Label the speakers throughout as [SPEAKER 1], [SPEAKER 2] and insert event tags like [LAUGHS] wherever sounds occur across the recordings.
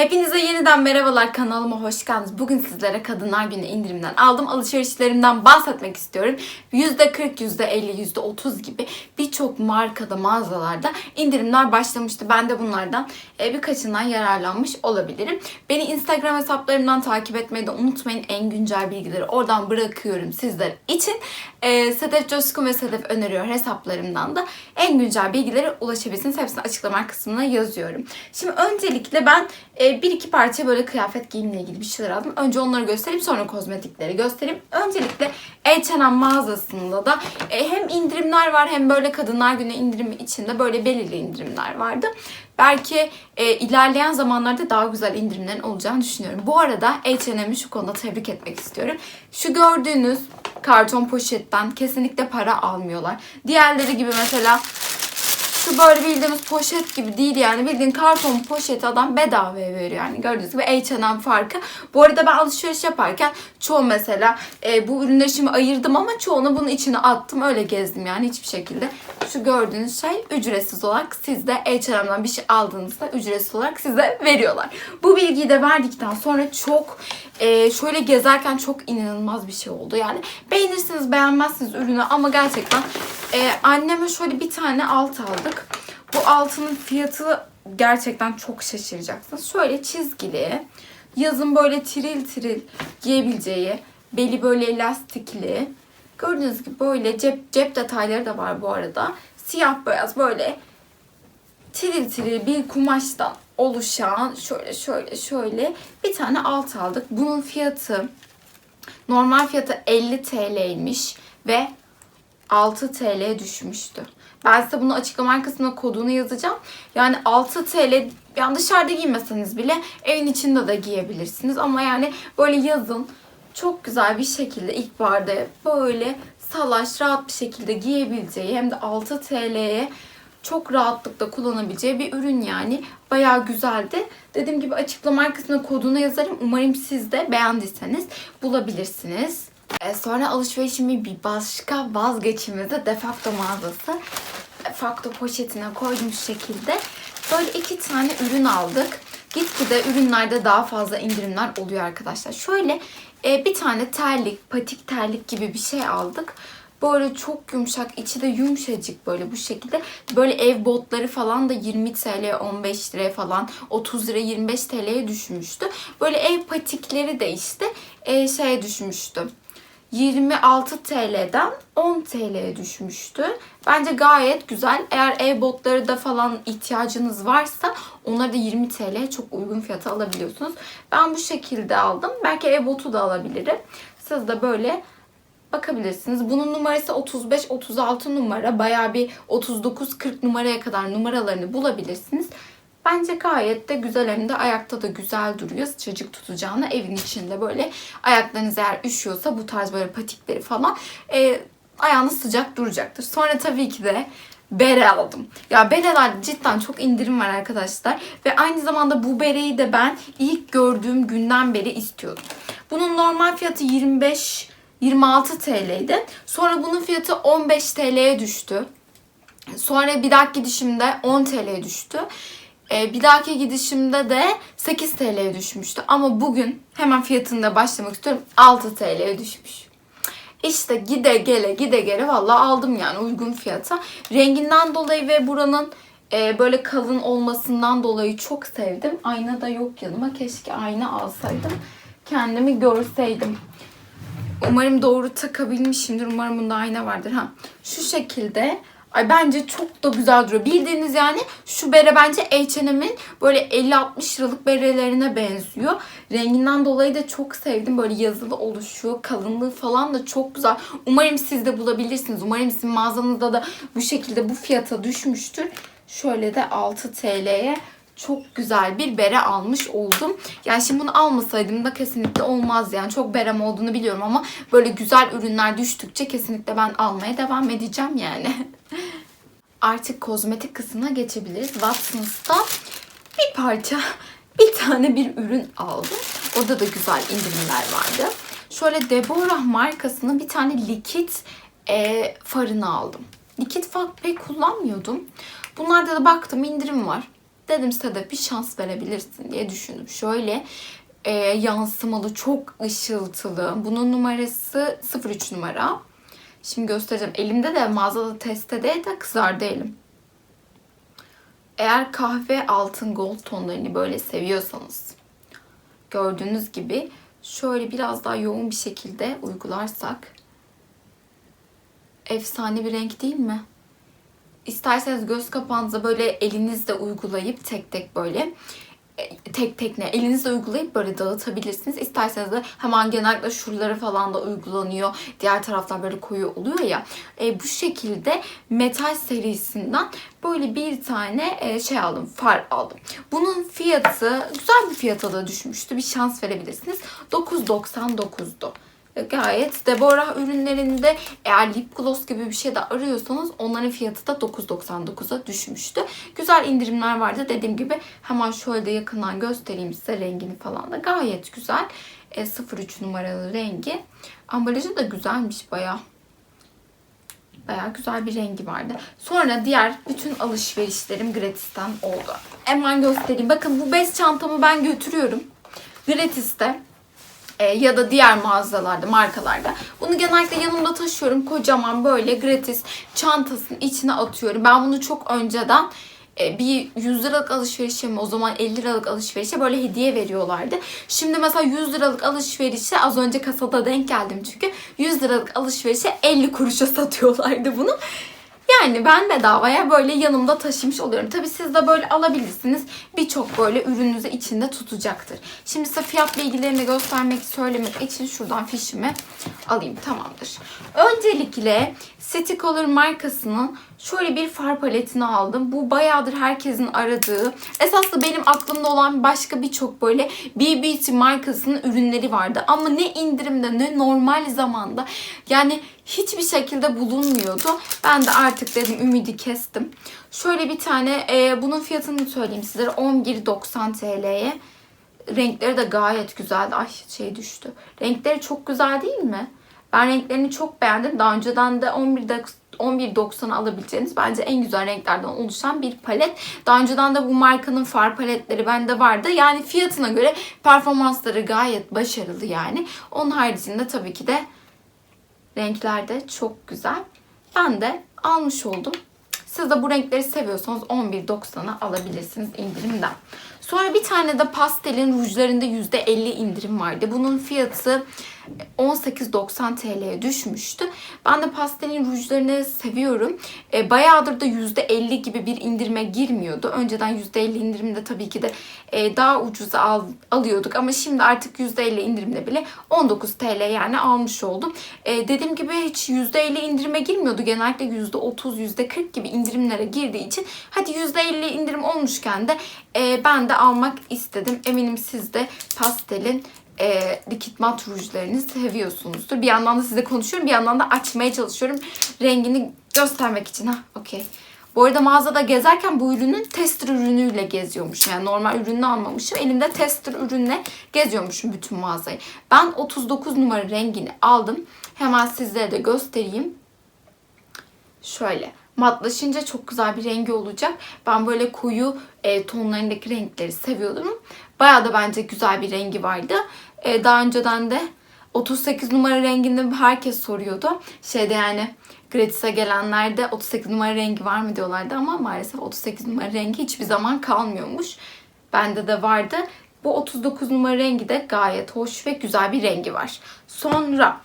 [SPEAKER 1] Hepinize yeniden merhabalar kanalıma hoş geldiniz. Bugün sizlere Kadınlar Günü indirimden aldım alışverişlerimden bahsetmek istiyorum. %40, %50, %30 gibi birçok markada, mağazalarda indirimler başlamıştı. Ben de bunlardan e, birkaçından yararlanmış olabilirim. Beni Instagram hesaplarımdan takip etmeyi de unutmayın. En güncel bilgileri oradan bırakıyorum sizler için. E, Sedef Coşkun ve Sedef Öneriyor hesaplarımdan da en güncel bilgilere ulaşabilirsiniz. Hepsini açıklama kısmına yazıyorum. Şimdi öncelikle ben e, bir iki parça böyle kıyafet giyimle ilgili bir şeyler aldım. Önce onları göstereyim sonra kozmetikleri göstereyim. Öncelikle H&M mağazasında da e, hem indirimler var hem böyle kadınlar günü indirimi içinde böyle belirli indirimler vardı. Belki e, ilerleyen zamanlarda daha güzel indirimlerin olacağını düşünüyorum. Bu arada H&M'i şu konuda tebrik etmek istiyorum. Şu gördüğünüz karton poşetten kesinlikle para almıyorlar. Diğerleri gibi mesela şu böyle bildiğimiz poşet gibi değil yani bildiğin karton poşeti adam bedavaya veriyor yani gördüğünüz gibi H&M farkı. Bu arada ben alışveriş yaparken çoğu mesela e, bu ürünleri şimdi ayırdım ama çoğunu bunun içine attım öyle gezdim yani hiçbir şekilde. Şu gördüğünüz şey ücretsiz olarak sizde H&M'den bir şey aldığınızda ücretsiz olarak size veriyorlar. Bu bilgiyi de verdikten sonra çok e, şöyle gezerken çok inanılmaz bir şey oldu yani beğenirsiniz beğenmezsiniz ürünü ama gerçekten e, anneme şöyle bir tane alt aldık. Bu altının fiyatı gerçekten çok şaşıracaksınız. Şöyle çizgili, yazın böyle tiril tiril giyebileceği, beli böyle elastikli. Gördüğünüz gibi böyle cep, cep detayları da var bu arada. Siyah beyaz böyle tiril tiril bir kumaştan oluşan şöyle şöyle şöyle bir tane alt aldık. Bunun fiyatı normal fiyatı 50 TL'ymiş ve 6 TL düşmüştü. Ben size bunu açıklama kısmına kodunu yazacağım. Yani 6 TL yani dışarıda giymeseniz bile evin içinde de giyebilirsiniz. Ama yani böyle yazın çok güzel bir şekilde ilkbaharda böyle salaş rahat bir şekilde giyebileceği hem de 6 TL'ye çok rahatlıkla kullanabileceği bir ürün yani. Bayağı güzeldi. Dediğim gibi açıklama kısmına kodunu yazarım. Umarım siz de beğendiyseniz bulabilirsiniz. E, sonra alışverişimi bir başka vazgeçimizi Defacto mağazası Defacto poşetine koydum şekilde. Böyle iki tane ürün aldık. Gitgide ürünlerde daha fazla indirimler oluyor arkadaşlar. Şöyle e, bir tane terlik, patik terlik gibi bir şey aldık. Böyle çok yumuşak, içi de yumuşacık böyle bu şekilde. Böyle ev botları falan da 20 TL, 15 lira falan, 30 lira, 25 TL'ye düşmüştü. Böyle ev patikleri de işte e, şeye düşmüştü. 26 TL'den 10 TL'ye düşmüştü. Bence gayet güzel. Eğer ev botları da falan ihtiyacınız varsa onları da 20 TL çok uygun fiyata alabiliyorsunuz. Ben bu şekilde aldım. Belki ev botu da alabilirim. Siz de böyle bakabilirsiniz. Bunun numarası 35-36 numara. Baya bir 39-40 numaraya kadar numaralarını bulabilirsiniz. Bence gayet de güzel hem de ayakta da güzel duruyor. Sıcacık tutacağına evin içinde böyle ayaklarınız eğer üşüyorsa bu tarz böyle patikleri falan e, ayağınız sıcak duracaktır. Sonra tabii ki de bere aldım. Ya berelerde cidden çok indirim var arkadaşlar. Ve aynı zamanda bu bereyi de ben ilk gördüğüm günden beri istiyordum. Bunun normal fiyatı 25 26 TL'ydi. Sonra bunun fiyatı 15 TL'ye düştü. Sonra bir dahaki gidişimde 10 TL'ye düştü. Ee, bir dahaki gidişimde de 8 TL'ye düşmüştü. Ama bugün hemen fiyatında başlamak istiyorum. 6 TL'ye düşmüş. İşte gide gele gide gele valla aldım yani uygun fiyata. Renginden dolayı ve buranın e, böyle kalın olmasından dolayı çok sevdim. Ayna da yok yanıma. Keşke ayna alsaydım. Kendimi görseydim. Umarım doğru takabilmişimdir. Umarım bunda ayna vardır. Ha, şu şekilde Ay bence çok da güzel duruyor. Bildiğiniz yani şu bere bence H&M'in böyle 50-60 liralık berelerine benziyor. Renginden dolayı da çok sevdim. Böyle yazılı oluşuyor. Kalınlığı falan da çok güzel. Umarım siz de bulabilirsiniz. Umarım sizin mağazanızda da bu şekilde bu fiyata düşmüştür. Şöyle de 6 TL'ye çok güzel bir bere almış oldum. Yani şimdi bunu almasaydım da kesinlikle olmaz yani. Çok berem olduğunu biliyorum ama böyle güzel ürünler düştükçe kesinlikle ben almaya devam edeceğim yani. [LAUGHS] Artık kozmetik kısmına geçebiliriz. Watsons'ta bir parça, bir tane bir ürün aldım. Orada da güzel indirimler vardı. Şöyle Deborah markasının bir tane likit e, farını aldım. Likit far pek kullanmıyordum. Bunlarda da baktım indirim var dedim Sedef bir şans verebilirsin diye düşündüm. Şöyle e, yansımalı, çok ışıltılı. Bunun numarası 03 numara. Şimdi göstereceğim. Elimde de mağazada teste de de kızardı elim. Eğer kahve altın gold tonlarını böyle seviyorsanız gördüğünüz gibi şöyle biraz daha yoğun bir şekilde uygularsak efsane bir renk değil mi? İsterseniz göz kapağınıza böyle elinizle uygulayıp tek tek böyle e, tek tek ne elinizle uygulayıp böyle dağıtabilirsiniz. İsterseniz de hemen genellikle şuraları falan da uygulanıyor. Diğer taraflar böyle koyu oluyor ya. E, bu şekilde metal serisinden böyle bir tane e, şey aldım. Far aldım. Bunun fiyatı güzel bir fiyata da düşmüştü. Bir şans verebilirsiniz. 9.99'du. Gayet Deborah ürünlerinde eğer lip gloss gibi bir şey de arıyorsanız onların fiyatı da 9.99'a düşmüştü. Güzel indirimler vardı. Dediğim gibi hemen şöyle de yakından göstereyim size rengini falan da. Gayet güzel. E, 03 numaralı rengi. Ambalajı da güzelmiş bayağı. Bayağı güzel bir rengi vardı. Sonra diğer bütün alışverişlerim Gratis'ten oldu. Hemen göstereyim. Bakın bu bez çantamı ben götürüyorum. Gratis'te e, ya da diğer mağazalarda, markalarda. Bunu genellikle yanımda taşıyorum. Kocaman böyle gratis çantasının içine atıyorum. Ben bunu çok önceden e, bir 100 liralık alışverişe mi o zaman 50 liralık alışverişe böyle hediye veriyorlardı. Şimdi mesela 100 liralık alışverişe az önce kasada denk geldim çünkü 100 liralık alışverişe 50 kuruşa [LAUGHS] satıyorlardı bunu. Yani ben bedavaya böyle yanımda taşımış oluyorum. Tabii siz de böyle alabilirsiniz. Birçok böyle ürününüzü içinde tutacaktır. Şimdi size fiyat bilgilerini göstermek, söylemek için şuradan fişimi alayım. Tamamdır. Öncelikle City Color markasının şöyle bir far paletini aldım. Bu bayağıdır herkesin aradığı. Esaslı benim aklımda olan başka birçok böyle BBT markasının ürünleri vardı. Ama ne indirimde ne normal zamanda yani hiçbir şekilde bulunmuyordu. Ben de artık dedim ümidi kestim. Şöyle bir tane e, bunun fiyatını söyleyeyim sizlere 11.90 TL'ye. Renkleri de gayet güzeldi. Ay şey düştü. Renkleri çok güzel değil mi? Ben renklerini çok beğendim. Daha önceden de 11'de 11.90'a alabileceğiniz bence en güzel renklerden oluşan bir palet. Daha önceden de bu markanın far paletleri bende vardı. Yani fiyatına göre performansları gayet başarılı yani. Onun haricinde tabii ki de renkler de çok güzel. Ben de almış oldum. Siz de bu renkleri seviyorsanız 11.90'a alabilirsiniz indirimden. Sonra bir tane de pastelin rujlarında %50 indirim vardı. Bunun fiyatı 18.90 TL'ye düşmüştü. Ben de pastelin rujlarını seviyorum. E, bayağıdır da %50 gibi bir indirime girmiyordu. Önceden %50 indirimde tabii ki de e, daha ucuza al, alıyorduk. Ama şimdi artık %50 indirimde bile 19 TL yani almış oldum. E, dediğim gibi hiç %50 indirime girmiyordu. Genellikle %30, %40 gibi indirimlere girdiği için hadi %50 indirim olmuşken de e, ben de almak istedim. Eminim siz de pastelin e, likit mat rujlarını seviyorsunuzdur. Bir yandan da size konuşuyorum. Bir yandan da açmaya çalışıyorum. Rengini göstermek için. Ha, okey. Bu arada mağazada gezerken bu ürünün tester ürünüyle geziyormuşum. Yani normal ürününü almamışım. Elimde tester ürünle geziyormuşum bütün mağazayı. Ben 39 numara rengini aldım. Hemen sizlere de göstereyim. Şöyle matlaşınca çok güzel bir rengi olacak. Ben böyle koyu e, tonlarındaki renkleri seviyordum. Bayağı da bence güzel bir rengi vardı. E, daha önceden de 38 numara rengini herkes soruyordu. Şeyde yani gratis'e gelenlerde 38 numara rengi var mı diyorlardı ama maalesef 38 numara rengi hiçbir zaman kalmıyormuş. Bende de vardı. Bu 39 numara rengi de gayet hoş ve güzel bir rengi var. Sonra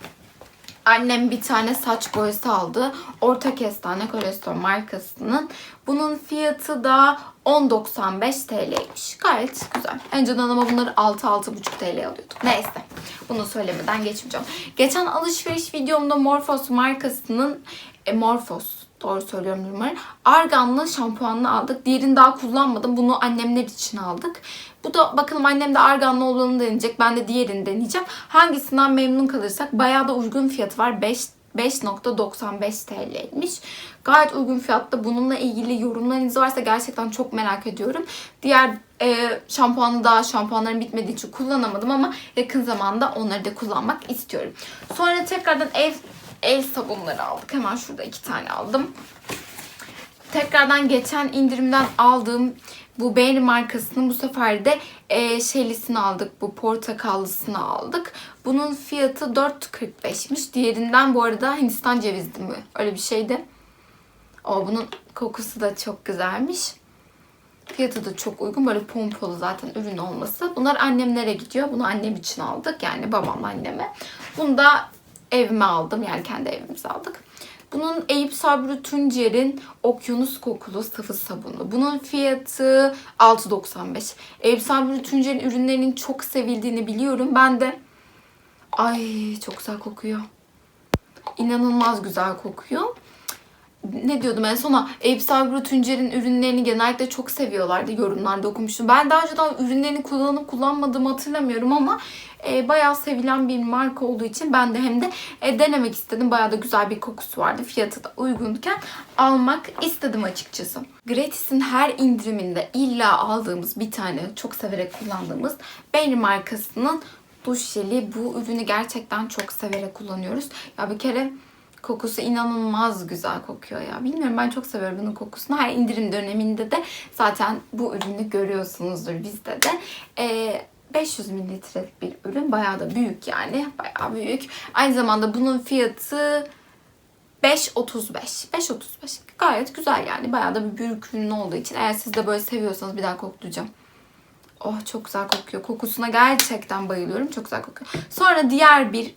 [SPEAKER 1] Annem bir tane saç boyası aldı. Orta kestane kolesterol markasının. Bunun fiyatı da 10.95 TL'ymiş. Gayet güzel. Önceden ama bunları 6-6.5 TL alıyorduk. Neyse. Bunu söylemeden geçmeyeceğim. Geçen alışveriş videomda Morphos markasının e, Morphos Doğru söylüyorum umarım. Arganlı şampuanını aldık. Diğerini daha kullanmadım. Bunu annemler için aldık. Bu da bakalım annem de arganlı olanı deneyecek. Ben de diğerini deneyeceğim. Hangisinden memnun kalırsak bayağı da uygun fiyatı var. 5 5.95 TL'ymiş. Gayet uygun fiyatta. Bununla ilgili yorumlarınız varsa gerçekten çok merak ediyorum. Diğer e, şampuanı daha şampuanların bitmediği için kullanamadım ama yakın zamanda onları da kullanmak istiyorum. Sonra tekrardan ev el sabunları aldık. Hemen şurada iki tane aldım. Tekrardan geçen indirimden aldığım Bu Bailey markasının bu sefer de e, şeylisini aldık. Bu portakallısını aldık. Bunun fiyatı 4.45'miş. Diğerinden bu arada Hindistan cevizli mi? Öyle bir şeydi. O bunun kokusu da çok güzelmiş. Fiyatı da çok uygun. Böyle pompalı zaten ürün olması. Bunlar annemlere gidiyor. Bunu annem için aldık. Yani babam anneme. Bunu da evime aldım. Yani kendi evimize aldık. Bunun Eyüp Sabri Tuncer'in Okyanus Kokulu Sıvı Sabunu. Bunun fiyatı 6.95. Eyüp Sabri Tuncer'in ürünlerinin çok sevildiğini biliyorum. Ben de ay çok güzel kokuyor. İnanılmaz güzel kokuyor ne diyordum en sona Eyüp Sabri Tuncer'in ürünlerini genellikle çok seviyorlardı yorumlarda okumuştum. Ben daha önceden ürünlerini kullanıp kullanmadığımı hatırlamıyorum ama e, bayağı sevilen bir marka olduğu için ben de hem de e, denemek istedim. Bayağı da güzel bir kokusu vardı. Fiyatı da uygunken almak istedim açıkçası. Gratis'in her indiriminde illa aldığımız bir tane çok severek kullandığımız Bailey markasının duş jeli. Bu ürünü gerçekten çok severek kullanıyoruz. Ya bir kere Kokusu inanılmaz güzel kokuyor ya. Bilmiyorum ben çok seviyorum bunun kokusunu. Her indirim döneminde de zaten bu ürünü görüyorsunuzdur bizde de. Ee, 500 mililitrelik bir ürün. Bayağı da büyük yani. Bayağı büyük. Aynı zamanda bunun fiyatı 5.35. 5.35. Gayet güzel yani. Bayağı da bir büyük ürün olduğu için. Eğer siz de böyle seviyorsanız bir daha koklayacağım. Oh çok güzel kokuyor. Kokusuna gerçekten bayılıyorum. Çok güzel kokuyor. Sonra diğer bir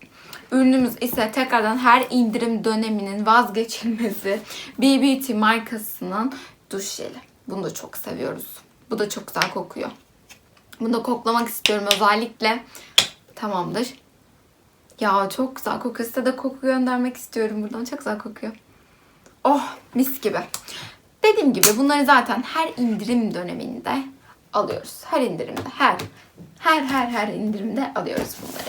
[SPEAKER 1] ürünümüz ise tekrardan her indirim döneminin vazgeçilmezi [LAUGHS] BBT markasının duş jeli. Bunu da çok seviyoruz. Bu da çok güzel kokuyor. Bunu da koklamak istiyorum özellikle. Tamamdır. Ya çok güzel kokuyor. Size de koku göndermek istiyorum buradan. Çok güzel kokuyor. Oh mis gibi. Dediğim gibi bunları zaten her indirim döneminde alıyoruz. Her indirimde, her her her her indirimde alıyoruz bunları.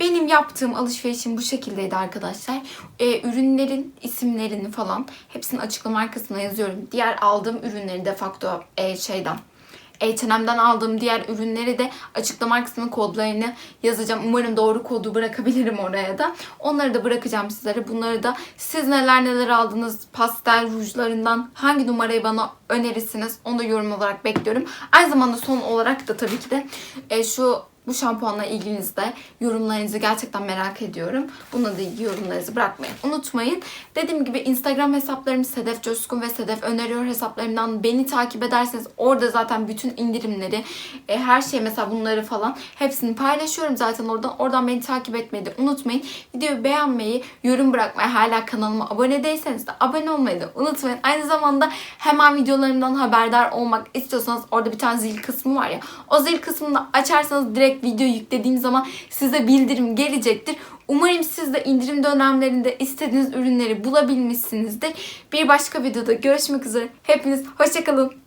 [SPEAKER 1] Benim yaptığım alışverişim bu şekildeydi arkadaşlar. Ee, ürünlerin isimlerini falan hepsini açıklama arkasına yazıyorum. Diğer aldığım ürünleri de facto e, şeyden H&M'den aldığım diğer ürünleri de açıklama kısmının kodlarını yazacağım. Umarım doğru kodu bırakabilirim oraya da. Onları da bırakacağım sizlere. Bunları da siz neler neler aldınız pastel rujlarından hangi numarayı bana önerirsiniz onu da yorum olarak bekliyorum. Aynı zamanda son olarak da tabii ki de e, şu bu şampuanla ilginizde yorumlarınızı gerçekten merak ediyorum. Bununla da ilgili yorumlarınızı bırakmayı unutmayın. Dediğim gibi Instagram hesaplarım Sedef Coşkun ve Sedef Öneriyor hesaplarımdan beni takip ederseniz orada zaten bütün indirimleri, e, her şey mesela bunları falan hepsini paylaşıyorum zaten oradan. Oradan beni takip etmeyi de unutmayın. Videoyu beğenmeyi, yorum bırakmayı, hala kanalıma abone değilseniz de abone olmayı da unutmayın. Aynı zamanda hemen videolarımdan haberdar olmak istiyorsanız orada bir tane zil kısmı var ya. O zil kısmını açarsanız direkt video yüklediğim zaman size bildirim gelecektir. Umarım siz de indirim dönemlerinde istediğiniz ürünleri bulabilmişsinizdir. Bir başka videoda görüşmek üzere. Hepiniz hoşçakalın.